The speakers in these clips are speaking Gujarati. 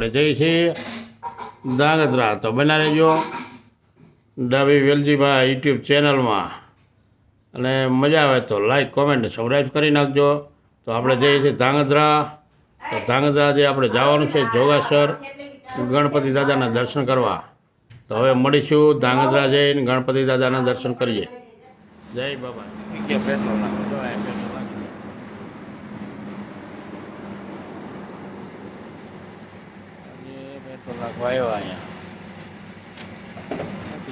આપણે જઈએ છીએ ધાંગધ્રા તો બના રહેજો ડાબી વેલજીભાઈ યુટ્યુબ ચેનલમાં. અને મજા આવે તો લાઈક કોમેન્ટ સબસ્ક્રાઈબ કરી નાખજો. તો આપણે જઈએ છીએ ધાંગધ્રા. તો ધાંગધ્રા જે આપણે જવાનું છે જોગાસર ગણપતિ દાદાના દર્શન કરવા. તો હવે મળીશું ધાંગધ્રા જઈને ગણપતિ દાદાના દર્શન કરીએ. જય બાબા પેટ્રોલ નાખો જો આ પેટ્રોલ નાખી આજે આવ્યો અહીંયા.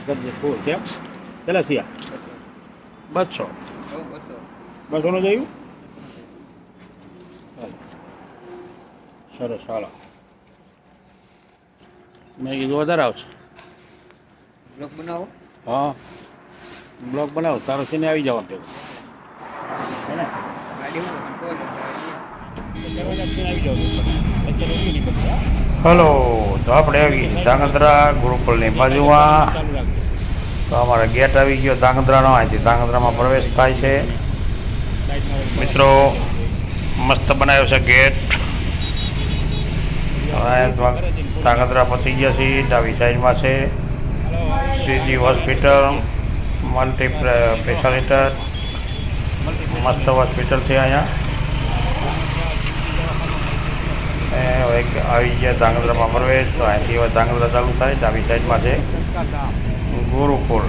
કેમ કેટલા સિયા બસો. બસો નું જોયું? સરસ ચાલો મેં કીધું વધારે આવશે. બ્લોક બનાવો. હા. બ્લોક બનાવો. તારો સીને આવી જવાનું તેવું હે ને? ગાડીમાં હલો. તો આપણે આવી ધાંગધ્રા ગુરુકુલની બાજુમાં. તો અમારે ગેટ આવી ગયો ધાંગધ્રાનો. અહીંથી ધાંગધ્રામાં પ્રવેશ થાય છે. મિત્રો, મસ્ત બનાવ્યો છે ગેટ. ધાંગધ્રા પતી ગયા છીએ, ડાબી સાઈડમાં છે. શ્રીજી હોસ્પિટલ, મલ્ટી સ્પેશિયાલિટર મસ્ત હોસ્પિટલ છે અહીંયા એ હવે આવી ગયા ધાંગધ્રામાં પ્રવેશ તો અહીંથી હવે ધાંગધ્રા ચાલુ થાય ડાબી સાઈડમાં છે ગુરુકુળ.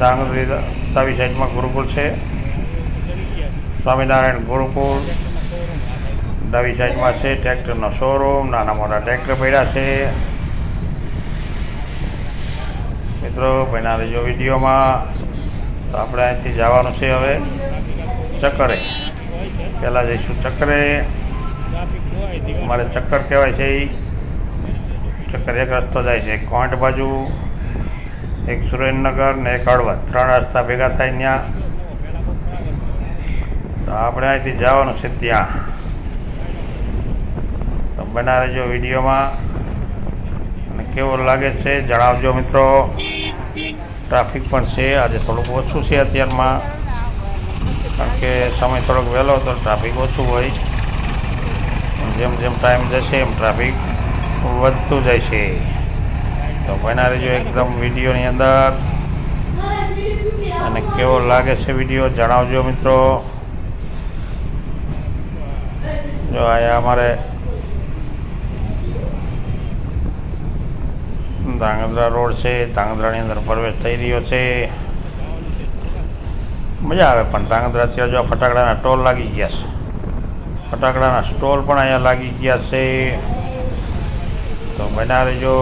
ધાંગધ્રી ડાબી સાઈડમાં ગુરુકુળ છે. સ્વામિનારાયણ ગુરુકુળ, ડાબી સાઈડમાં છે ટ્રેક્ટરનો શોરૂમ, નાના મોટા ટ્રેક્ટર પડ્યા છે. મિત્રો બના લેજો વિડીયોમાં. તો આપણે અહીંથી જવાનું છે હવે ચક્કરે. પહેલાં જઈશું ચક્કરે. મારે ચક્કર કહેવાય છે એ ચક્કર એક રસ્તો જાય છે કોઈન્ટ બાજુ, એક સુરેન્દ્રનગર ને એક હળવદ. ત્રણ રસ્તા ભેગા થાય ત્યાં તો આપણે અહીંથી જવાનું છે ત્યાં. તો બના રહેજો વિડીયોમાં. અને કેવો લાગે છે જણાવજો મિત્રો. ટ્રાફિક પણ છે, આજે થોડુંક ઓછું છે અત્યારમાં. કારણ કે સમય થોડોક વહેલો તો ટ્રાફિક ઓછું હોય. જેમ જેમ ટાઈમ જશે એમ ટ્રાફિક વધતું જાય છે તો બનારે રહેજો એકદમ વિડીયોની અંદર. અને કેવો લાગે છે વીડિયો જણાવજો મિત્રો. જો અહીંયા અમારે ધાંગધ્રા રોડ છે, ધાંગધ્રાની અંદર પ્રવેશ થઈ રહ્યો છે. મજા આવે પણ ધાંગધ્રા અત્યારે જો ફટાકડાના ટોલ લાગી ગયા છે. ફટાકડાના સ્ટોલ પણ અહીંયા લાગી ગયા છે. તો બના રહેજો.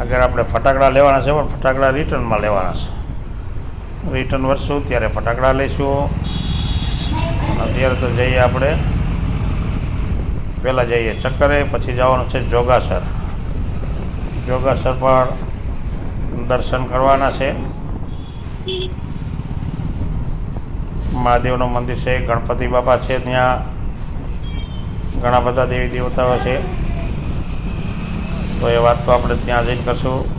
અગર આપણે ફટાકડા લેવાના છે, પણ ફટાકડા રિટર્નમાં લેવાના છે. રિટર્ન વરશું ત્યારે ફટાકડા લઈશું અને અત્યારે તો જઈએ આપણે. પહેલાં જઈએ ચક્કરે, પછી જવાનું છે જોગાસર. જોગાસર પર દર્શન કરવાના છે. મહાદેવનું મંદિર છે, ગણપતિ બાપા છે ત્યાં. ઘણા બધા દેવી દેવતાઓ છે. તો એ વાત તો આપણે ત્યાં જઈને કરશું.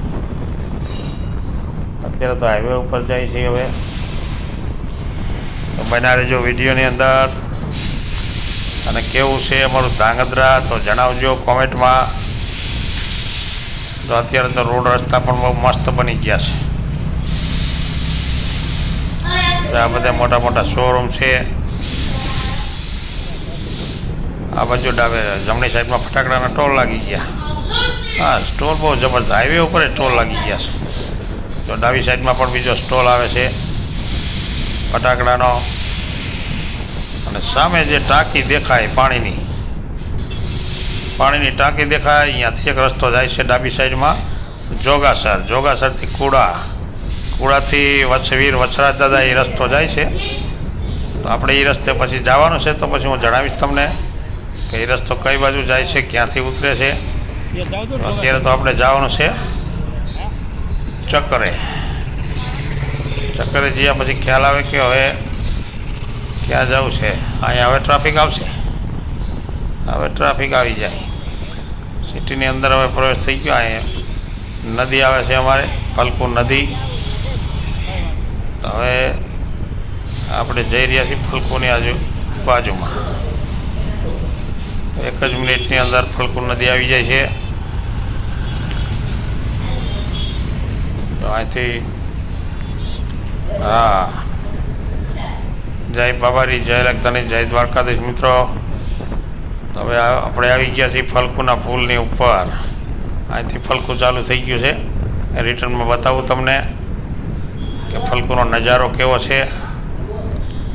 અત્યારે તો હાઈવે ઉપર જાય છે હવે. તો બના રહેજો વિડીયોની અંદર. અને કેવું છે અમારું ધાંગધ્રા, તો જણાવજો કોમેન્ટમાં તો અત્યારે તો રોડ રસ્તા પણ બહુ મસ્ત બની ગયા છે. આ બધા મોટા મોટા શોરૂમ છે. આ બાજુ ડાબે જમણી સાઈડમાં ફટાકડાના ટોલ લાગી ગયા. હા, સ્ટોલ બહુ જબરદસ્ત. હાઈવે ઉપર ટોલ લાગી ગયા છે. તો ડાબી સાઈડમાં પણ બીજો સ્ટોલ આવે છે. ફટાકડાનો. અને સામે જે ટાંકી દેખાય પાણીની. પાણીની ટાંકી દેખાય, અહીંયાથી એક રસ્તો જાય છે ડાબી સાઈડમાં. જોગાસર. જોગાસરથી કુડા. કુડાથી વચ્છવીર વછરાજ દાદા એ રસ્તો જાય છે. તો આપણે એ રસ્તે પછી જવાનું છે, તો પછી હું જણાવીશ તમને કે એ રસ્તો કઈ બાજુ જાય છે, ક્યાંથી ઉતરે છે. અત્યારે તો આપણે જવાનું છે ચક્કરે ચક્કરે જ્યાં પછી ખ્યાલ આવે કે હવે ક્યાં જવું છે? અહીંયા હવે ટ્રાફિક આવશે. હવે ટ્રાફિક આવી જાય. સિટીની અંદર હવે પ્રવેશ થઈ ગયો. અહીંયા નદી આવે છે અમારે ફલકુ નદી. તો હવે આપણે જઈ રહ્યા છીએ ફલકોની આજુ, બાજુમાં. એક જ મિનિટની અંદર ફલકુ નદી આવી જાય છે. અહીંથી, હા. જય બાબારી, જય લગતાની જય દ્વારકાધીશ મિત્રો. હવે આપણે આવી ગયા છીએ ફલકુના ફૂલની ઉપર. અહીંથી ફલકુ ચાલુ થઈ ગયું છે. રિટર્નમાં બતાવું તમને. કે ફલકુનો નજારો કેવો છે?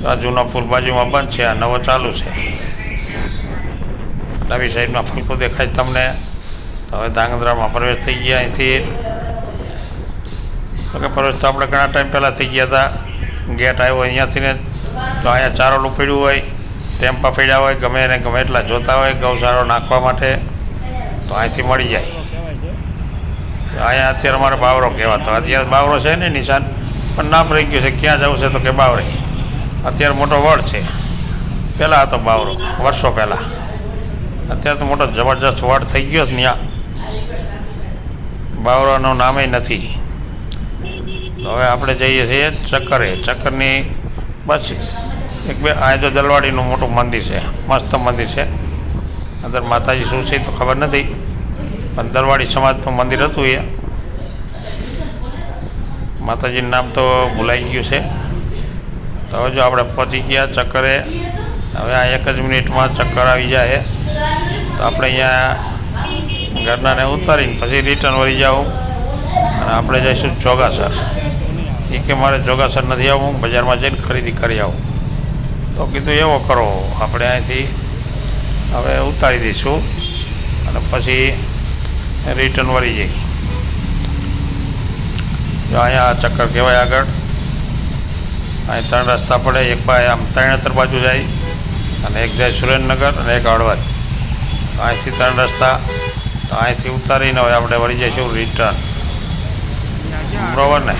આ જૂનો બાજુમાં બંધ છે, આ નવો ચાલુ છે. ડાબી સાઈડમાં ફલકુ દેખાય તમને. હવે ધાંગધ્રામાં પ્રવેશ થઈ ગયા અહીંથી. તો કે પ્રવેશ તો આપણે ઘણા ટાઈમ પહેલાં થઈ ગયા હતા. ગેટ આવ્યો અહીંયાથી ને તો અહીંયા ચારોલું પડ્યું હોય, ટેમ્પા પડ્યા હોય, ગમે એને ગમે એટલા જોતા હોય ગૌસારો નાખવા માટે. તો અહીંથી મળી જાય. અહીંયા અત્યારે અમારે બાવરો કહેવાતો. અત્યારે બાવરો છે ને નિશાન? પણ નામ રહી ગયું છે, ક્યાં જવું છે તો કે બાવરે. અત્યારે મોટો વડ છે. પહેલાં હતો બાવરો, વર્ષો પહેલાં. અત્યારે તો મોટો જબરજસ્ત વડ થઈ ગયો છે ત્યાં બાવરાનું નામે નથી. તો હવે આપણે જઈએ છીએ ચક્કરે. ચક્કરની બસ એક બે, આ તો દલવાડીનું મોટું મંદિર છે. મસ્ત મંદિર છે. અંદર માતાજી શું છે તો ખબર નથી. પણ દલવાડી સમાજનું મંદિર હતું એ. માતાજીનું નામ તો ભૂલાઈ ગયું છે. તો હવે જો આપણે પહોંચી ગયા ચક્કરે, હવે આ એક જ મિનિટમાં ચક્કર આવી જાય. તો આપણે અહીંયા ઘરનાને ઉતારીને પછી રિટર્ન વળી જાઉં. અને આપણે જઈશું જોગાસર એ કે મારે જોગાસર નથી આવવું, બજારમાં જઈને ખરીદી કરી આવું. તો કીધું એવો કરો, આપણે અહીંથી હવે ઉતારી દઈશું. અને પછી રિટર્ન વળી જઈ જો અહીંયા ચક્કર કહેવાય આગળ. અહીં ત્રણ રસ્તા પડે એક ભાઈ આમ ત્રણેતર બાજુ જાય અને એક જાય સુરેન્દ્રનગર અને એક હળવદ. અહીંથી ત્રણ રસ્તા તો અહીંથી ઉતારીને હવે આપણે વળી જઈશું રિટર્ન બરોબર ને?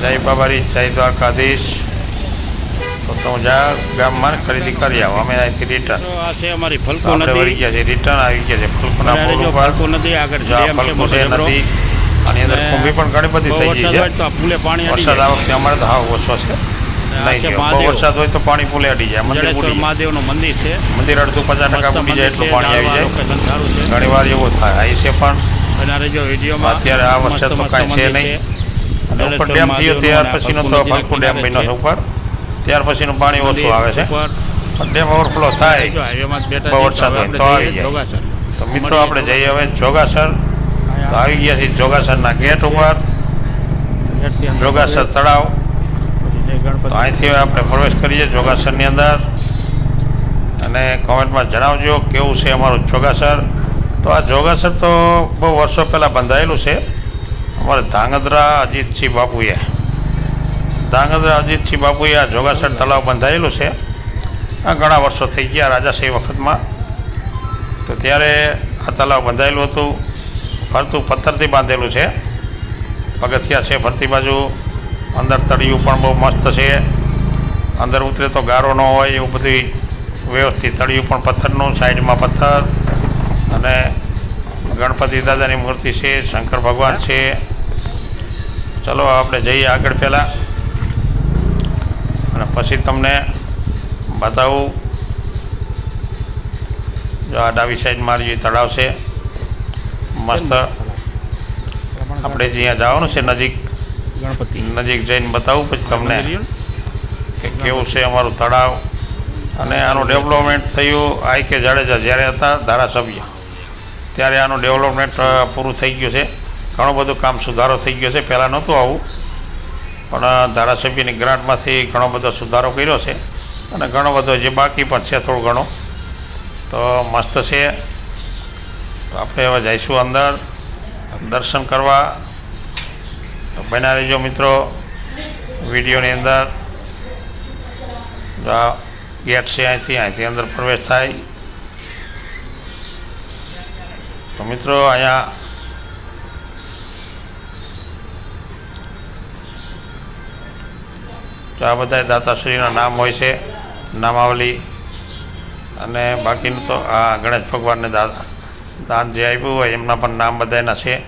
જય બાબારી જય દ્વારકાધીશ. તો તો જા ગામમાં ખરીદી કરી આવો. અમે અહીંથી રિટર્ન આ છે અમારી ફલકો આપણે વળી ગયા છે રિટર્ન આવી ગયા છે ફલકુના ફલકો નદી આગળ ફલકો છે. નદી. આની અંદર કુંભી પણ ઘણી બધી થઈ ગઈ છે. આ વરસાદ આ. વખતે અમારે તો હાવ ઓછો છે. આ. વરસાદ હોય તો પાણી પુલે અડી જાય. મંદિર મહાદેવનું મંદિર છે. મંદિર અડધું પચાસ ટકા મસ્ત જાય એટલું પાણી આવી જાય. ઘણી વાર એવું થાય. અહીં છે પણ અત્યારે આ વર્ષે મસ્ત તો કાંઈ છે નહીં. અને ઉપર ડેમ થયો ત્યાર પછી આ પછીનો તો ફલકુ ડેમ બન્યો છે. ઉપર. ત્યાર પછીનું પાણી ઓછું આવે છે. પણ ડેમ ઓવરફ્લો થાય. વરસાદ તો હોય તો આવી જાય. તો મિત્રો આપણે જઈએ હવે જોગાસર. તો આવી ગયા છીએ જોગાસરના ગેટ ગેટથી જોગાસર તળાવ. તો અહીંથી આપણે પ્રવેશ કરીએ જોગાસરની અંદર. અને કોમેન્ટમાં જણાવજો કેવું છે અમારું જોગાસર તો આ જોગાસર તો બહુ વર્ષો પહેલાં બંધાયેલું છે. અમારે ધાંગધ્રા અજીતસિંહ બાપુએ. ધાંગધ્રા અજીતસિંહ બાપુએ આ જોગાસર તળાવ બંધાયેલું છે. આ ઘણા વર્ષો થઈ ગયા રાજાશાહી વખતમાં. તો ત્યારે આ તળાવ બંધાયેલું હતું. ફરતું પથ્થરથી બાંધેલું છે. પગથિયા છે ફરતી બાજુ. અંદર તળિયું પણ બહુ મસ્ત છે. અંદર ઉતરે તો ગારો ન હોય એવું બધી વ્યવસ્થિત. તળિયું પણ પથ્થરનું, સાઈડમાં પથ્થર અને ગણપતિ દાદાની મૂર્તિ છે, શંકર ભગવાન છે. ચલો, આપણે જઈએ આગળ પહેલાં. અને પછી તમને બતાવું. જો આ ડાબી સાઈડ મારી તળાવ છે. મસ્ત આપણે જ્યાં જવાનું છે નજીક ગણપતિ. નજીક જઈને બતાવું પછી તમને કે કેવું છે અમારું તળાવ અને આનું ડેવલપમેન્ટ થયું આઈ કે જાડેજા જ્યારે હતા ધારાસભ્ય. ત્યારે આનું ડેવલપમેન્ટ પૂરું થઈ ગયું છે. ઘણું બધું કામ સુધારો થઈ ગયો છે. પહેલાં નહોતું આવું. પણ ધારાસભ્યની ગ્રાન્ટમાંથી ઘણો બધો સુધારો કર્યો છે. અને ઘણો બધો જે બાકી પણ છે થોડું ઘણું. તો મસ્ત છે તો આપણે હવે જઈશું અંદર. દર્શન કરવા. તો બન્યા રહેજો મિત્રો વિડીયોની અંદર. ગેટ છે અહીંથી અહીંથી અંદર પ્રવેશ થાય. તો મિત્રો અહીંયા તો આ બધા દાતાશ્રીના નામ હોય છે, નામાવલી. અને બાકીનું તો આ ગણેશ ભગવાનને દાદા દાન જે આપ્યું હોય એમના પણ નામ બધાના છે.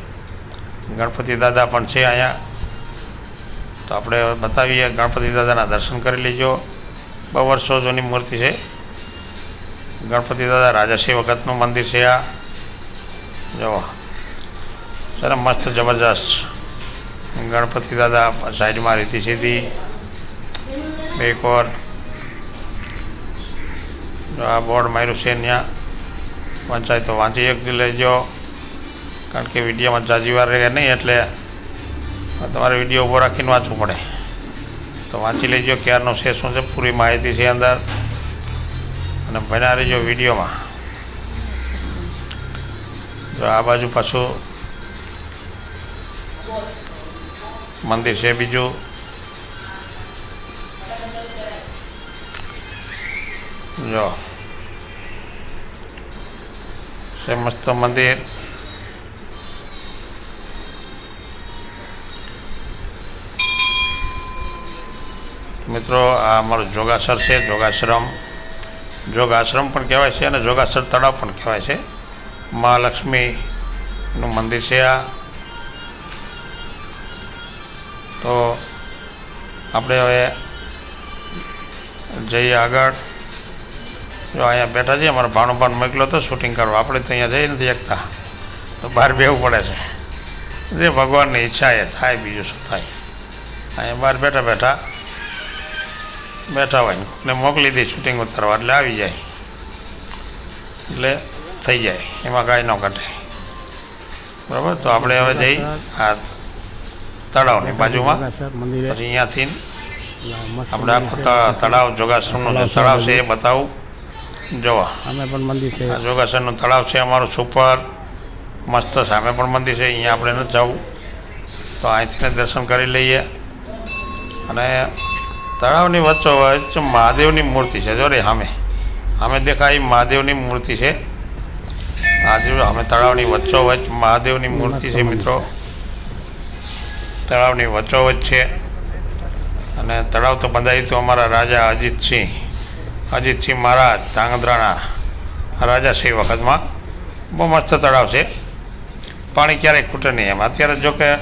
ગણપતિ દાદા પણ છે અહીંયા. તો આપણે બતાવીએ, ગણપતિ દાદાના દર્શન કરી લેજો. બહુ વર્ષો જૂની મૂર્તિ છે. ગણપતિ દાદા રાજાશ્રી વખતનું મંદિર છે આ. જુઓ. સર મસ્ત જબરજસ્ત ગણપતિ દાદા સાઈડમાં રીતિ સીધી. બે કોર. જો આ બોર્ડ માર્યું છે ત્યાં પંચાયત તો વાંચી એક લેજો. કારણ કે વિડીયોમાં જાજી રહે નહીં એટલે તમારે વીડિયો ઊભો રાખીને વાંચવું પડે. તો વાંચી લેજો ક્યારનો છે, શું છે, પૂરી માહિતી છે અંદર. અને બના રહેજો વિડીયોમાં. જો આ બાજુ પાછું મંદિર છે બીજું. જો. છે મસ્ત મંદિર મિત્રો આ અમારું જોગાસર છે જોગાશ્રમ જોગાશ્રમ પણ કહેવાય છે અને જોગાસર તળાવ પણ કહેવાય છે મહાલક્ષ્મીનું મંદિર છે આ તો આપણે હવે જઈએ આગળ જો અહીંયા બેઠા છીએ અમારા ભાણો ભાણ મોકલો તો શૂટિંગ કરવા. આપણે તો અહીંયા જઈ નથી શકતા. તો બહાર બેવું પડે છે. જે ભગવાનની ઈચ્છા એ થાય બીજું શું થાય? અહીંયા બહાર બેઠા બેઠા બેઠા હોય ને મોકલી દઈ શૂટિંગ ઉતારવા એટલે આવી જાય. એટલે થઈ જાય. એમાં કાંઈ ન ઘટે. બરાબર? તો આપણે હવે જઈ આ તળાવની બાજુમાં. પછી અહીંયાથી આપણે આખું. તળાવ જોગાસનનું જે તળાવ છે એ બતાવું. જોવા. અમે પણ મંદિર છે. આ જોગાસનનું તળાવ છે અમારું સુપર. મસ્ત સામે પણ મંદિર છે અહીંયા આપણે ન જવું. તો અહીંથી દર્શન કરી લઈએ. અને તળાવની વચ્ચોવચ્ચ મહાદેવની મૂર્તિ છે જો રે સામે. સામે દેખાય એ મહાદેવની મૂર્તિ છે. આજે અમે તળાવની વચ્ચોવચ્ચ મહાદેવની મૂર્તિ છે મિત્રો. તળાવની વચ્ચોવચ્ચ છે. અને તળાવ તો બંધાયું હતું અમારા રાજા અજીતસિંહ. અજીતસિંહ મહારાજ, ધાંગધ્રાના રાજાશ્રી વખતમાં. બહુ મસ્ત તળાવ છે. પાણી ક્યારેય ખૂટે નહીં એમ. અત્યારે જો કે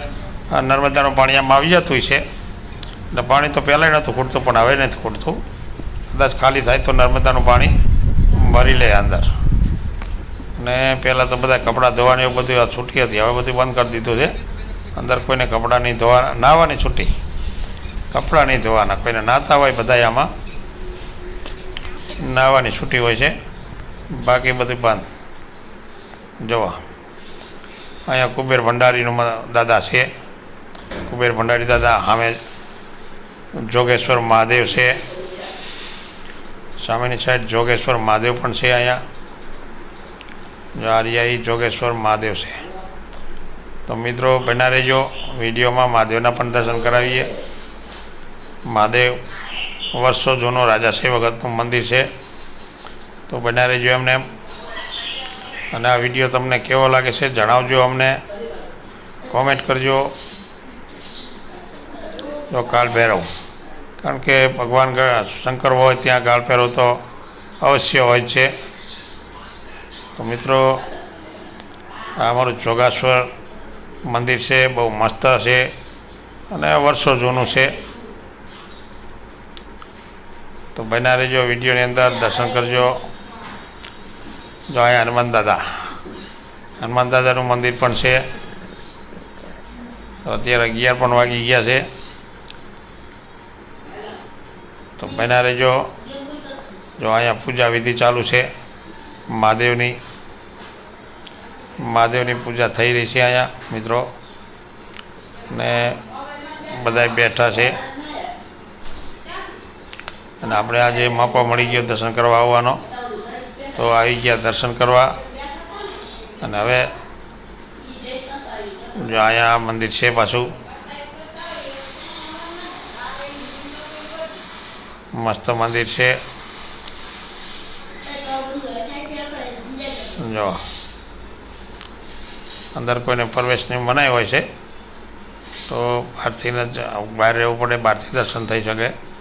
નર્મદાનું પાણી આમ આવી જતું છે. એટલે પાણી તો પહેલાંય નહોતું ખૂટતું, પણ હવે નથી ખૂટતું. કદાચ ખાલી થાય તો નર્મદાનું પાણી ભરી લે અંદર. ને પહેલાં તો બધા કપડાં ધોવાની એવું બધું છૂટી હતી. હવે બધું બંધ કરી દીધું છે. અંદર કોઈને કપડાં નહીં ધોવા, નાહવાની છૂટી. કપડાં નહીં ધોવાના. કોઈને નાહતા હોય બધા આમાં. નાહવાની છૂટી હોય છે. બાકી બધું બંધ. જોવા. અહીંયા કુબેર ભંડારીનું દાદા છે. કુબેર ભંડારી દાદા સામે જોગેશ્વર મહાદેવ છે. સામેની સાઈડ જોગેશ્વર મહાદેવ પણ છે અહીંયા. જો આ જોગેશ્વર મહાદેવ છે. તો મિત્રો બના રહેજો. વિડીયોમાં મહાદેવના પણ દર્શન કરાવીએ. મહાદેવ. વર્ષો જૂનું રાજાશાહી વખતનું મંદિર છે. તો બન્યા રહેજો એમને. અને આ વીડિયો તમને કેવો લાગે છે જણાવજો અમને. કોમેન્ટ કરજો. જો કાળ ભૈરવ. કારણ કે ભગવાન શંકર હોય ત્યાં ગાળ ભૈરવ તો અવશ્ય હોય છે. તો મિત્રો, આ અમારું જોગાશ્વર મંદિર છે, બહુ મસ્ત છે અને વર્ષો જૂનું છે. તો બના રહેજો, વિડીયોની અંદર દર્શન કરજો. જો અહીંયા હનુમાન દાદા. હનુમાન દાદાનું મંદિર પણ છે. તો અત્યારે અગિયાર પણ વાગી ગયા છે. તો બના રહેજો. જો અહીંયા પૂજા વિધિ ચાલુ છે, મહાદેવની. મહાદેવની પૂજા થઈ રહી છે અહીંયા, મિત્રો. ને બધા બેઠા છે. અને આપણે આજે મોકો મળી ગયો દર્શન કરવા આવવાનો. તો આવી ગયા દર્શન કરવા. અને હવે જો અહીંયા મંદિર છે પાછું. મસ્ત મંદિર છે. જો. અંદર કોઈને પ્રવેશની મનાઈ હોય છે, તો બહારથી જ, બહાર રહેવું પડે, બહારથી દર્શન થઈ શકે.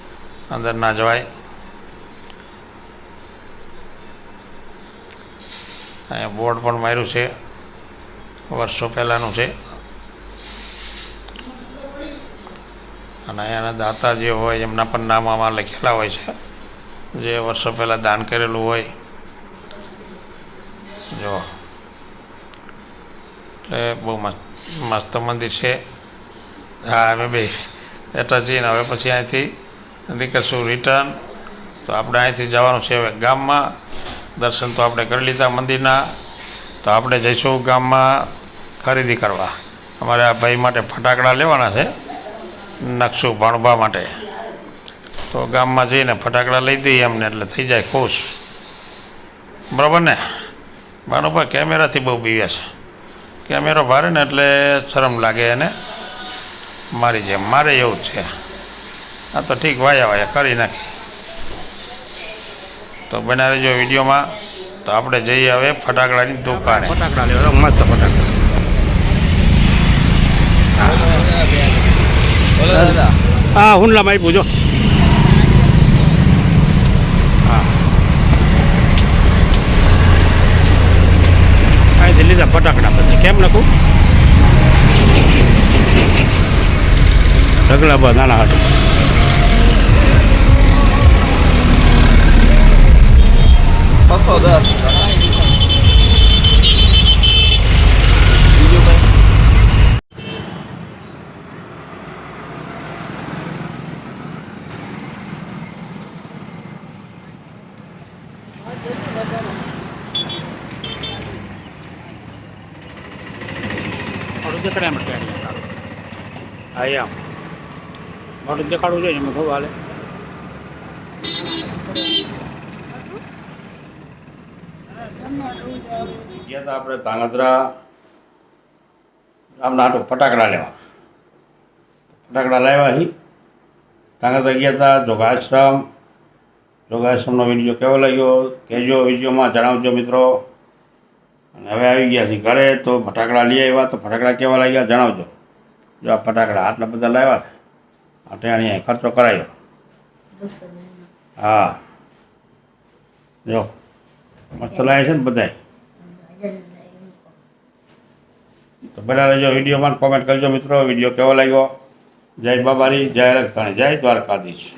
અંદર ના જવાય. અહીંયા બોર્ડ પણ માર્યું છે. વર્ષો પહેલાંનું છે. અને અહીંયાના દાતા જે હોય, એમના પણ નામ આમાં લખેલા હોય છે. જે વર્ષો પહેલાં દાન કરેલું હોય. જો એટલે બહુ મસ્ત મસ્ત મંદિર છે. હા, અમે બે બેઠા જઈને હવે પછી અહીંથી નીકળશું રિટર્ન તો આપણે અહીંથી જવાનું છે હવે ગામમાં. દર્શન તો આપણે કરી લીધા મંદિરના. તો આપણે જઈશું ગામમાં ખરીદી કરવા. અમારે આ ભાઈ માટે ફટાકડા લેવાના છે, નકશું ભાણુભા માટે. તો ગામમાં જઈને ફટાકડા લઈ દઈએ એમને એટલે થઈ જાય ખુશ. બરાબર ને? ભાનુભા કેમેરાથી બહુ બીવે છે. કેમેરો ભારે ને એટલે શરમ લાગે એને. મારી જેમ, મારે એવું જ છે. આ તો ઠીક વાયા વાયા, કરી નાખી. તો બના રહેજો વિડીયોમાં. તો આપણે જઈએ હવે ફટાકડાની દુકાને. ફટાકડા લેવા મસ્ત ફટાકડા. હા, હુંડલામાં આપ્યું પૂજો હા. અહીંથી લીધા ફટાકડા બધા કેમ લખું ઢગલા બધા નાના હાટ. બસો દસ મોટું દેખાડે એમ હા એમ દેખાડવું જોઈએ એમાં હાલે ગયા હતા આપણે ધાંગધ્રા આમ હાટું ફટાકડા લેવા. ફટાકડા લાવ્યા હી. ધાંગધ્રા ગયા હતા જોગાશ્રમ. જોગાશ્રમનો વીડિયો કેવો લાગ્યો? કહેજો વિડીયોમાં જણાવજો મિત્રો. અને હવે આવી ગયા છે ઘરે તો ફટાકડા લઈ આવ્યા. તો ફટાકડા કેવા લાગ્યા જણાવજો. જો આ ફટાકડા આટલા બધા લાવ્યા આ ટેણીએ ખર્ચો કરાયો. હા. જો મસ્ત લાગે છે ને બધાય? તો બધા રહેજો વિડીયોમાં કોમેન્ટ કરજો મિત્રો. વીડિયો કેવો લાગ્યો? જય બાબારી જય રક્ષાણી જય દ્વારકાધીશ.